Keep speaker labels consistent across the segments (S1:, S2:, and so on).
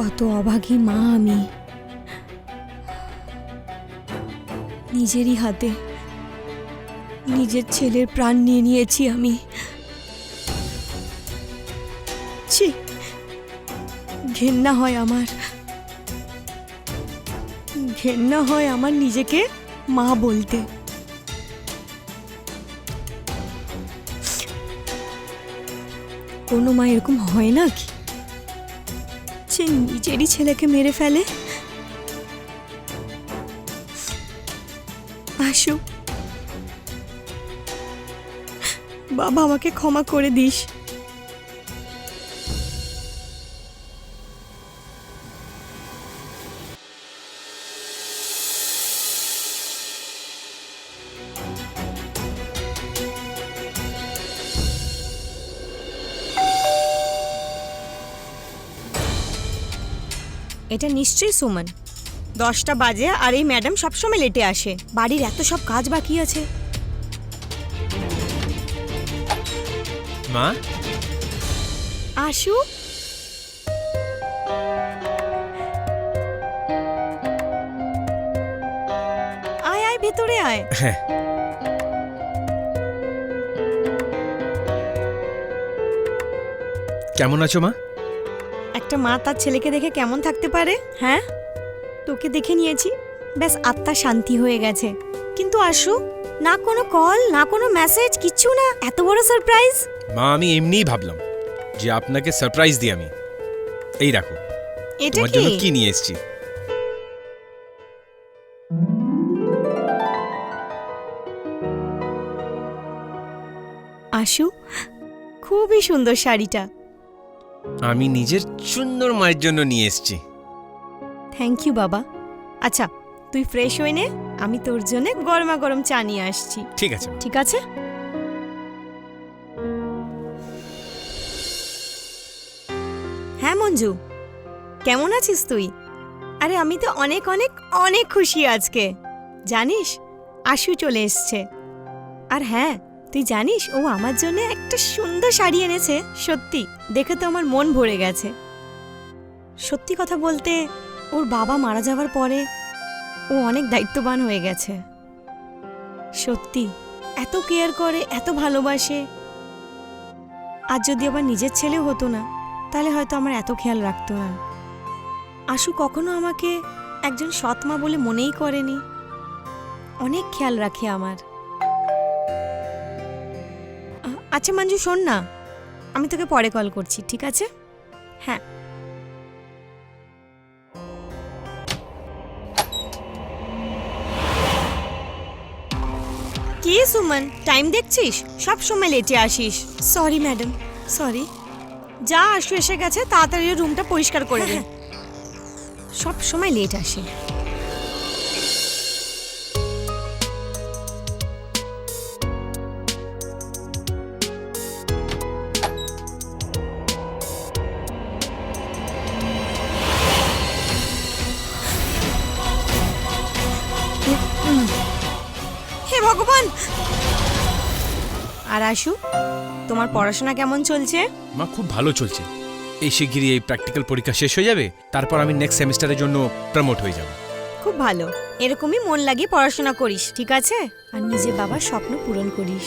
S1: কত অভাগী মা আমি। নিজেরই হাতে নিজের ছেলের প্রাণ নিয়ে নিয়েছি আমি। ছি, ঘেন্না হয় আমার। ঘেন্না হয় আমার নিজেকে মা বলতে। কোনো মা এরকম হয় না কি? সে নিজেরই ছেলেকে মেরে ফেলে? আসু বাবা আমাকে ক্ষমা করে দিস। এটা নিশ্চয়ই সুমন। দশটা বাজে আর এই ম্যাডাম সবসময় লেটে আসে। বাড়ির এত সব কাজ বাকি আছে।
S2: মা?
S1: আশু? আয় আয় ভেতরে আয়।
S2: হ্যাঁ। কেমন আছো মা?
S1: একটা মা তার ছেলেকে দেখে কেমন থাকতে পারে হ্যাঁ? তোকে দেখে নিয়েছি। ব্যাস আত্মা শান্তি হয়ে গেছে। কিন্তু আশু না কোনো কল না কোনো মেসেজ কিচ্ছু না। এত বড় সারপ্রাইজ?
S2: মা আমি এমনিই ভাবলাম যে আপনাকে সারপ্রাইজ দিই আমি। এই রাখো
S1: এটা
S2: তোমার জন্য কি?
S1: কি
S2: নিয়ে এসেছি?
S1: আশু খুবই সুন্দর শাড়িটা।
S2: আমি নিজের সুন্দর মায়ের জন্য নিয়ে এসেছি।
S1: থ্যাংক ইউ বাবা। আচ্ছা তুই ফ্রেশ হয়ে নে আমি তোর জন্য গরমা গরম চা নিয়ে আসছি।
S2: ঠিক আছে
S1: ঠিক আছে? হ্যাঁ মঞ্জু। কেমন আছিস তুই? আরে আমি তো অনেক অনেক অনেক খুশি আজকে। জানিস আশু চলে এসছে। আর হ্যাঁ তুই জানিস ও আমার জন্য একটা সুন্দর শাড়ি এনেছে সত্যি। দেখে তো আমার মন ভরে গেছে। সত্যি কথা বলতে, ওর বাবা মারা যাওয়ার পরে ও অনেক দায়িত্ববান হয়ে গেছে। সত্যি, এত কেয়ার করে, এত ভালোবাসে। আর যদি আবার নিজের ছেলে হতো না, তাহলে হয়তো আমার এত খেয়াল রাখতো না। আশু কখনো আমাকে একজন সৎ মা বলে মনেই করেনি। অনেক খেয়াল রাখে আমার। আচ্ছা মঞ্জু, শোন না। আমি তোকে পরে কল করছি ঠিক আছে? হ্যাঁ। কি সুমন টাইম দেখছিস? সব সময় লেটে আসিস। সরি ম্যাডাম সরি যা আসু এসে গেছে তাড়াতাড়ি রুমটা পরিষ্কার করে দে। সব সময় লেট আসে। আর আশু তোমার পড়াশোনা কেমন চলছে?
S2: মা খুব ভালো চলছে। এই শিগগিরই এই প্র্যাকটিক্যাল পরীক্ষা শেষ হয়ে যাবে তারপর আমি নেক্সট সেমিস্টারের জন্য প্রমোট হয়ে যাব।
S1: খুব ভালো। এরকমই মন লাগিয়ে পড়াশোনা করিস ঠিক আছে? আর নিজের বাবার স্বপ্ন পূরণ করিস।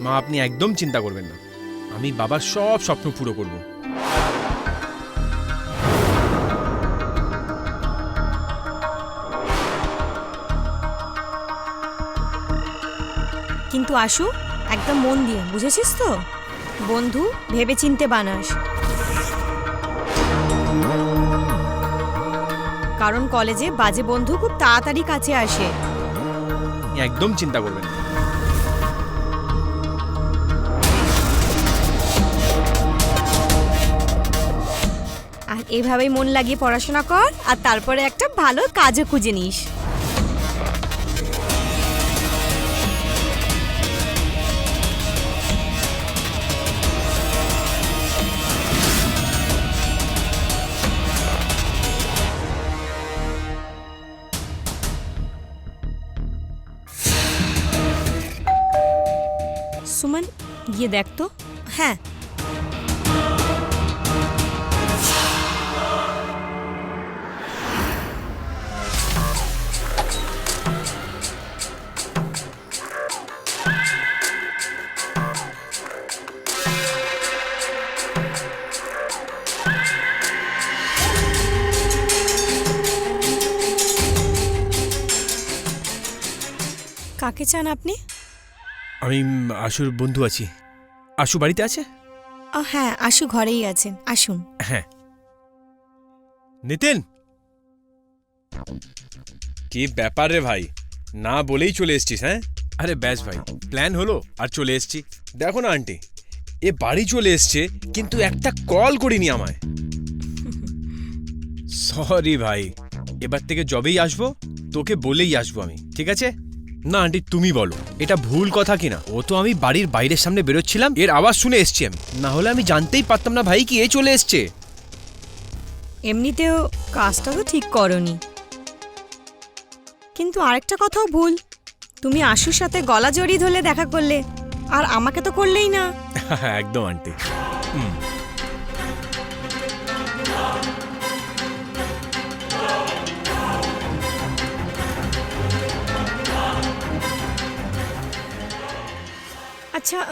S2: মা আপনি একদম চিন্তা করবেন না। আমি বাবার সব স্বপ্ন পুরো করব।
S1: কিন্তু আশু একদম মন দিয়ে বুঝেছিস তো? বন্ধু ভেবে চিনতে বানাস। কারণ কলেজে বাজে বন্ধু খুব তাড়াতাড়ি কাছে আসে।
S2: একদম চিন্তা করবেন না।
S1: আর এভাবেই মন লাগিয়ে পড়াশোনা কর আর তারপরে একটা ভালো কাজও খুঁজে নিস। গিয়ে দেখ তো। হ্যাঁ। কাকে চান আপনি?
S2: আমি আশুর বন্ধু আছি। আশু বাড়িতে আছে?
S1: হ্যাঁ আশু ঘরেই আছেন আসুন।
S2: হ্যাঁ। নিতিন! কি ব্যাপার রে ভাই? না বলেই চলে এসছিস হ্যাঁ? আরে ব্যাস ভাই প্ল্যান হলো আর চলে এসছি। দেখো না আন্টি এ বাড়ি চলে এসছে কিন্তু একটা কল করিনি আমায়। সরি ভাই এবার থেকে যবেই আসব তোকে বলেই আসব আমি ঠিক আছে? না আন্টি তুমি বলো। এটা ভুল কথা কিনা? ও তো আমি বাড়ির বাইরের সামনে বেরোচ্ছিলাম এর আওয়াজ শুনে এসছি আমি। না হলে আমি জানতেই পারতাম না ভাই কি এ চলে এসছে।
S1: এমনিতেও কাজটা তো ঠিক করনি। কিন্তু আরেকটা কথাও ভুল। তুমি আশুর সাথে গলা জড়িয়ে ধরলে দেখা করলে আর আমাকে তো করলেই না।
S2: একদম আন্টি।
S1: আচ্ছা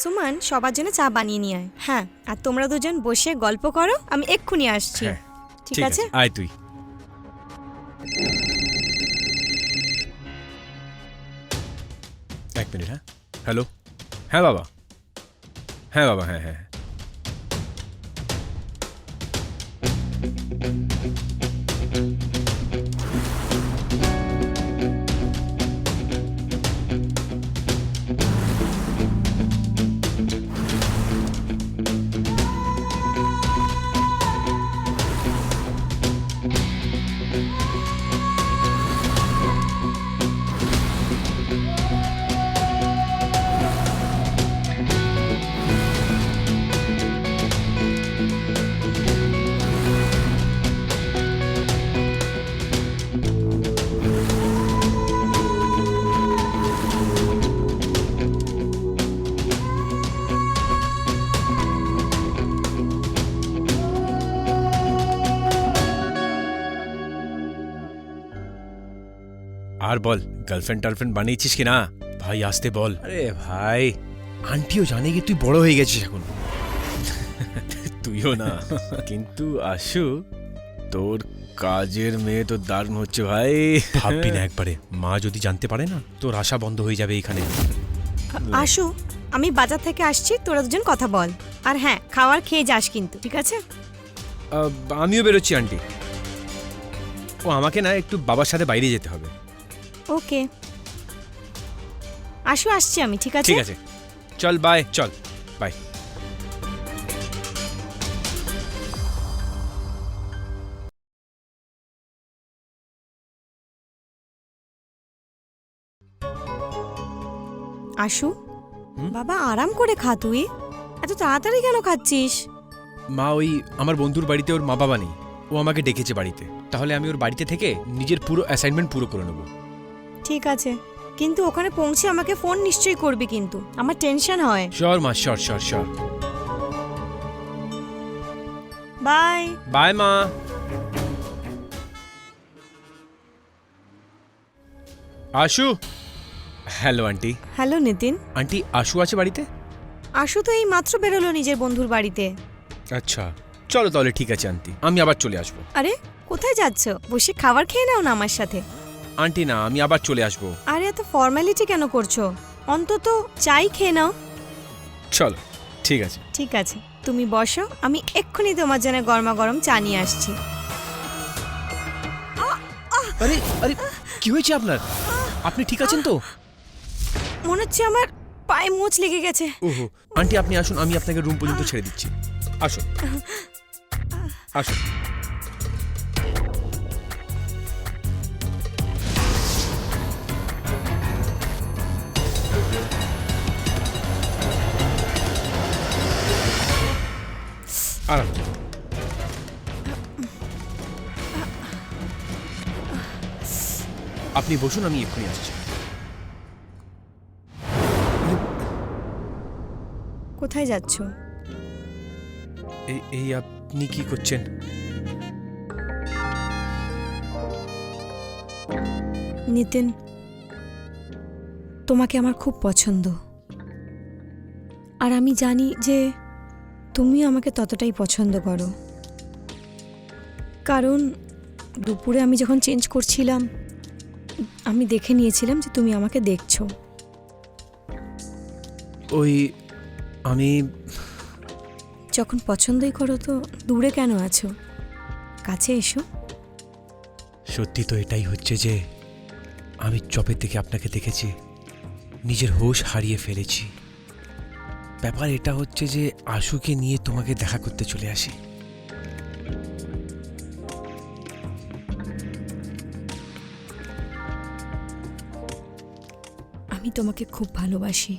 S1: সুমন সবার জন্য চা বানিয়ে নিয়ে আয়। হ্যাঁ আর তোমরা দুজন বসে গল্প করো আমি এক্ষুনি আসছি।
S2: হ্যাঁ
S1: ঠিক আছে?
S2: আয় তুই। এক মিনিট হ্যাঁ? হ্যালো? হ্যাঁ বাবা। হ্যাঁ বাবা হ্যাঁ হ্যাঁ। আর বল গার্লফ্রেন্ড টার্লফ্রেন্ড বানিয়েছিস কি না ভাই আসতে বল। আরে ভাই আন্টিও জানে কি তুই বড় হয়ে গেছিস এখন। তুইও না। কিন্তু আসু তোর কাজের মেয়ে তো দারুণ হচ্ছে ভাই। ভাববি না একবারে। মা যদি জানতে পারে না তোর আশা বন্ধ হয়ে যাবে এখানে।
S1: আশু আমি বাজার থেকে আসছি তোরা দুজন কথা বল। আর হ্যাঁ খাবার খেয়ে যাস কিন্তু ঠিক আছে?
S2: আমিও বেরোচ্ছি আন্টি। ও আমাকে না একটু বাবার সাথে বাইরে যেতে হবে।
S1: ওকে। আসো আসছি আমি ঠিক আছে?
S2: ঠিক আছে। চল বাই চল বাই
S1: আশু বাবা আরাম করে খা তুই। এত তাড়াতাড়ি কেন খাচ্ছিস?
S2: মা ওই আমার বন্ধুর বাড়িতে ওর মা বাবা নেই। ও আমাকে ডেকেছে বাড়িতে। তাহলে আমি ওর বাড়িতে থেকে নিজের পুরো অ্যাসাইনমেন্ট পুরো করে নেব।
S1: ঠিক আছে। কিন্তু ওখানে পৌঁছে আমাকে ফোন নিশ্চয়ই করবি কিন্তু। আমার টেনশন হয়।
S2: শিওর মা sure sure sure
S1: bye.
S2: Bye মা। Ashu. Hello aunty
S1: hello Nitin.
S2: Aunty Ashu আছে বাড়িতে?
S1: আশু তো এই মাত্র বেরোলো নিজের বন্ধুর বাড়িতে।
S2: আচ্ছা চলো তাহলে ঠিক আছে আন্টি আমি আবার চলে আসব।
S1: আরে কোথায় যাচ্ছ? বসে খাবার খেয়ে নাও না আমার সাথে।
S2: আন্টি না আমি আবার চলে আসব।
S1: আরে এত ফর্মালিটি কেন করছ? অন্তত চাই খেয়ে নাও।
S2: চলো ঠিক আছে।
S1: ঠিক আছে তুমি বসো আমি এক্ষুনি তোমার জন্য গরমা গরম চা নিয়ে আসছি।
S2: আরে আরে কি হয়েছে আপনার? আপনি ঠিক আছেন তো?
S1: মনে হচ্ছে আমার পায়ে মোচ লেগে গেছে।
S2: ওহো আন্টি আপনি আসুন আমি আপনাকে রুম পর্যন্ত ছেড়ে দিচ্ছি। আসুন। আসুন। আরাম আপনি বসুন আমি এক্ষুনি আসছি।
S1: কোথায় যাচ্ছ?
S2: এই এই আপনি কি করছেন?
S1: নিতিন তোমাকে আমার খুব পছন্দ। আর আমি জানি যে তুমি আমাকে ততটাই পছন্দ করো। কারণ দুপুরে আমি যখন চেঞ্জ করছিলাম আমি দেখে নিয়েছিলাম যে তুমি আমাকে দেখছ।
S2: ওই আমি
S1: যখন পছন্দই করো তো দূরে কেন আছো? কাছে এসো।
S2: সত্যি তো এটাই হচ্ছে যে আমি চপের দিকে আপনাকে দেখেছি নিজের হোশ হারিয়ে ফেলেছি। ব্যাপার এটা হচ্ছে যে আশুকে নিয়ে তোমাকে দেখা করতে চলে আসি।
S1: আমি তোমাকে খুব ভালোবাসি।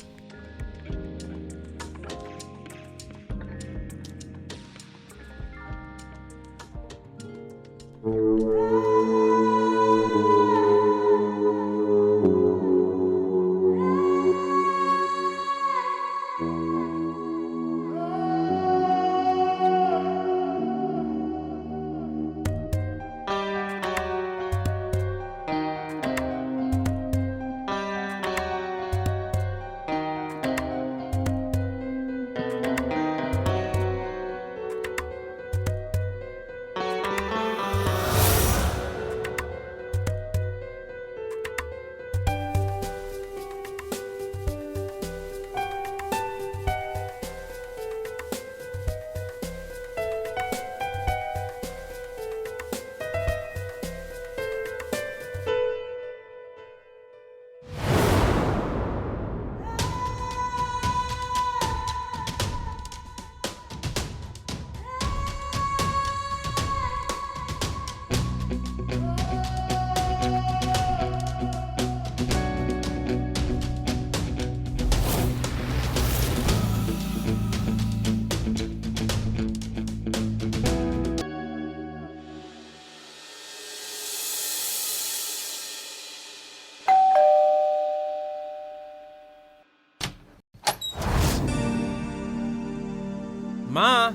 S2: মা।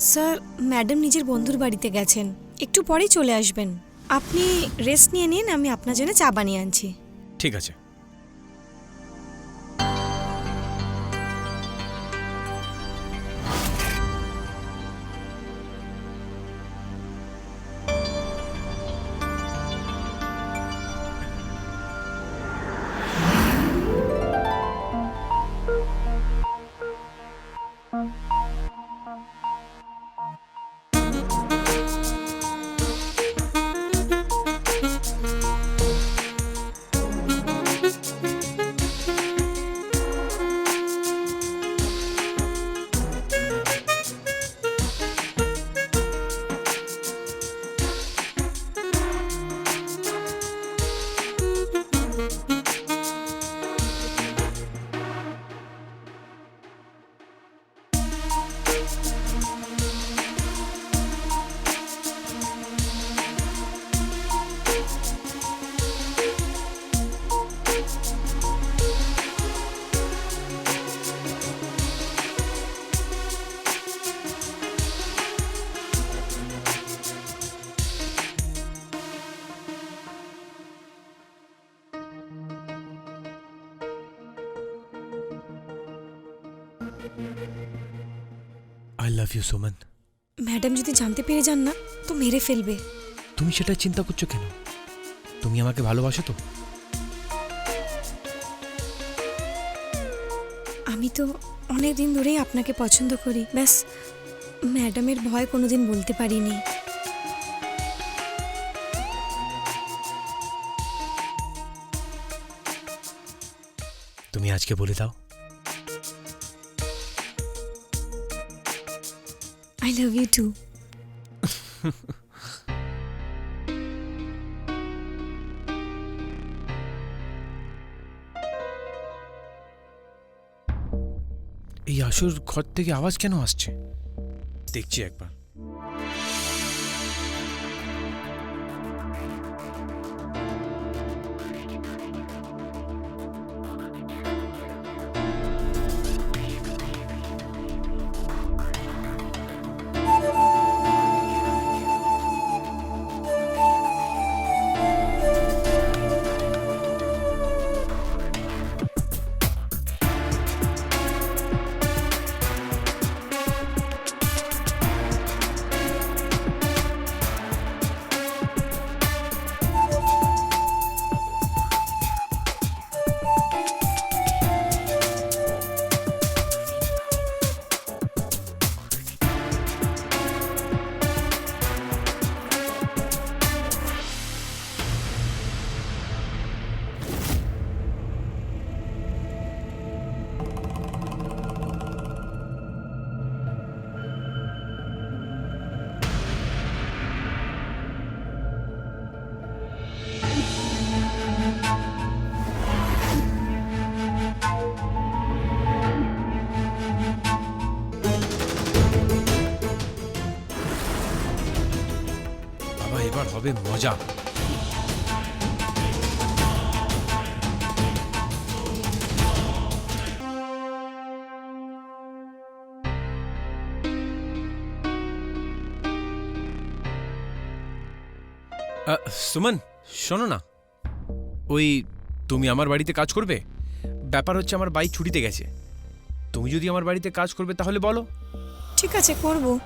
S1: স্যার ম্যাডাম নিজের বন্ধুর বাড়িতে গেছেন। একটু পরেই চলে আসবেন। আপনি রেস্ট নিয়ে নিন আমি আপনার জন্য চা বানিয়ে আনছি।
S2: ঠিক আছে। লাভ ইউ সোমান
S1: ম্যাডাম যদি জানতে পেরে যান না তো মেরে ফেলবে।
S2: তুমি সেটা চিন্তা করছ কেন? তুমি আমাকে ভালোবাসো তো?
S1: আমি তো অনেক দিন ধরেই আপনাকে পছন্দ করি। ব্যাস ম্যাডামের ভয় কোনোদিন বলতে পারিনি।
S2: তুমি আজকে বলে দাও।
S1: আই লাভ ইউ টু
S2: এই আসুর ঘর থেকে আওয়াজ কেন আসছে দেখছি একবার হবে মজা। সুমন, শোনো না। ওই তুমি আমার বাড়িতে কাজ করবে? ব্যাপার হচ্ছে আমার বাইক ছুটিতে গেছে। তুমি যদি আমার বাড়িতে কাজ করবে তাহলে বলো।
S1: ঠিক আছে, করব।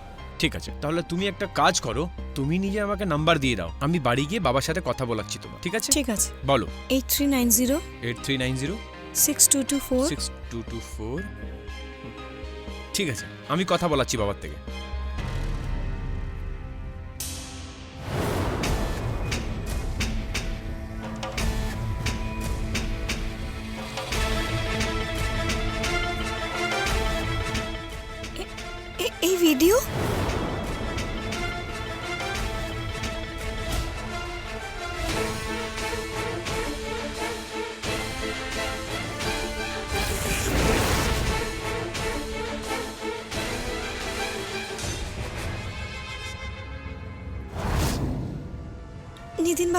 S2: ঠিক আছে তাহলে তুমি একটা কাজ করো তুমি নিজে আমাকে নাম্বার দিয়ে দাও আমি বাড়ি গিয়ে বাবার সাথে কথা বলাচ্ছি তোমার ঠিক আছে?
S1: ঠিক আছে।
S2: বলো।
S1: Eight three nine zero
S2: eight three nine zero
S1: six two two four
S2: six two two four ঠিক আছে আমি কথা বলাচ্ছি বাবার থেকে।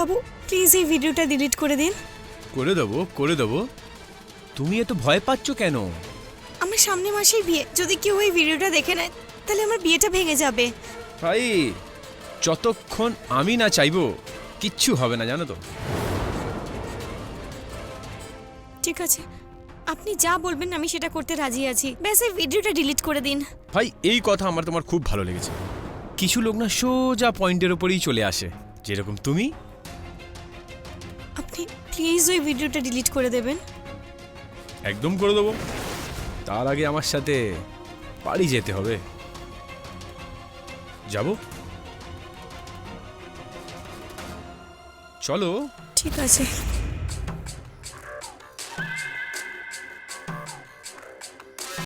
S1: বাবু প্লিজ এই ভিডিওটা ডিলিট করে দিন।
S2: করে দেবো করে দেবো। তুমি এত ভয় পাচ্ছ কেন?
S1: আমার সামনে মাসেই বিয়ে। যদি কেউ এই ভিডিওটা দেখে নেয় তাহলে আমার বিয়েটা ভেঙে যাবে।
S2: ভাই যতক্ষণ আমি না চাইব কিচ্ছু হবে না জানো তো।
S1: ঠিক আছে। আপনি যা বলবেন আমি সেটা করতে রাজি আছি। ব্যাস এই ভিডিওটা ডিলিট করে দিন।
S2: ভাই এই কথা আমার তোমার খুব ভালো লেগেছে। কিছু লোক না সোজা পয়েন্টের ওপরেই চলে আসে যেরকম তুমি।
S1: প্লিজ ওই ভিডিওটা ডিলিট করে দেবেন।
S2: একদম করে দেবো। তার আগে আমার সাথে বাড়ি যেতে হবে। যাব? চলো।
S1: ঠিক আছে।